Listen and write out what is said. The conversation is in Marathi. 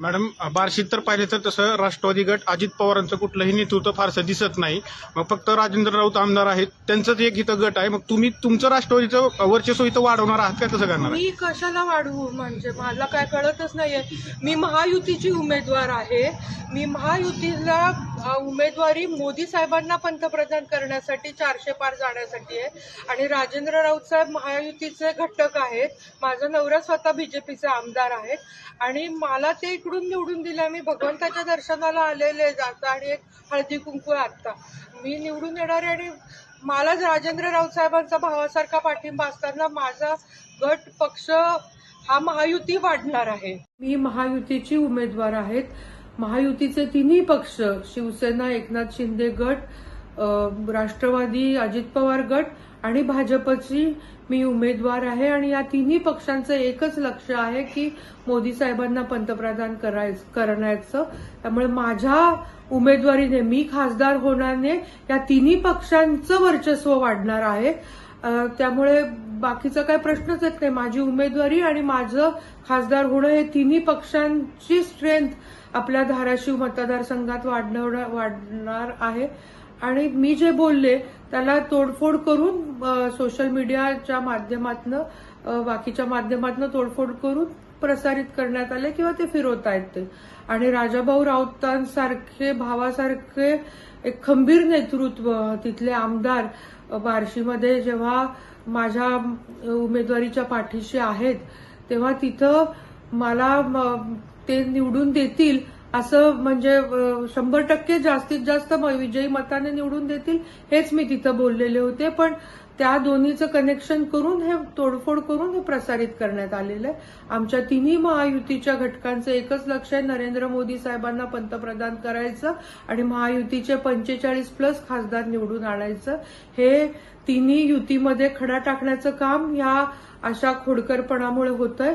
मॅडम बार्शीत तर पाहिलं तर तसं राष्ट्रवादी गट अजित पवारांचं कुठलंही नेतृत्व फारसं दिसत नाही. मग फक्त राजेंद्र राऊत आमदार आहेत. त्यांचंच एक इथं गट आहे. मग तुम्ही तुमचं राष्ट्रवादीचं वर्चस्व इथं वाढवणार आहात का? कसं करणार? मी कशाला वाढवू? म्हणजे मला काय कळतच नाहीये. मी महायुतीची उमेदवार आहे. मी महायुतीला उमेदवारी मोदी साहेबांना पंतप्रधान करण्यासाठी चारशे पार जाण्यासाठी आहे. आणि राजेंद्र राऊत साहेब महायुतीचे घटक आहेत. माझा नवरा स्वतः बीजेपीचे आमदार आहेत. आणि मला ते इकडून निवडून दिलं मी भगवंताच्या दर्शनाला आलेले जात आणि एक हळदी कुंकू आत्ता. मी निवडून येणार आहे आणि मला राजेंद्र राऊत साहेबांचा भावासारखा पाठिंबा असताना माझा गट पक्ष हा महायुती वाढणार आहे. मी महायुतीची उमेदवार आहेत. महायुतीचे तिन्ही पक्ष शिवसेना एकनाथ शिंदे गट राष्ट्रवादी अजित पवार गट आणि भाजपची मी उमेदवार आहे आणि या तिन्ही पक्षांचं एकच लक्ष आहे की मोदी साहेबांना पंतप्रधान करायचं करण्याचं. त्यामुळे माझ्या उमेदवारीने मी खासदार होण्याने या तिन्ही पक्षांचं वर्चस्व वाढणार आहे. त्यामुळे बाकीचा काही प्रश्नच येत नाही. माझी उमेदवारी आणि माझं खासदार होणं हे तिन्ही पक्षांची स्ट्रेंथ आपल्या धाराशिव मतदारसंघात वाढणार वाढणार आहे. आणि मी जे बोलले त्याला तोडफोड करून सोशल मीडियाच्या माध्यमातनं बाकीच्या माध्यमातनं तोडफोड करून प्रसारित करण्यात आले किंवा ते फिरवता येते. आणि राजाभाऊ राऊतांसारखे भावासारखे एक खंबीर नेतृत्व तिथले आमदार बार्शीमध्ये जेव्हा माझ्या उमेदवारीच्या पाठीशी आहेत तेव्हा तिथं मला ते निवडून देतील असं म्हणजे शंभर टक्के जास्तीत जास्त विजयी मताने निवडून देतील हेच मी तिथं बोललेले होते. पण त्या दोन्हीचं कनेक्शन करून हे तोडफोड करून हे प्रसारित करण्यात आलेलं आहे. आमच्या तिन्ही महायुतीच्या घटकांचं एकच लक्ष आहे. नरेंद्र मोदी साहेबांना पंतप्रधान करायचं आणि महायुतीचे पंचेचाळीस प्लस खासदार निवडून आणायचं. हे तिन्ही युतीमध्ये खडा टाकण्याचं काम या अशा खोडकरपणामुळे होतंय.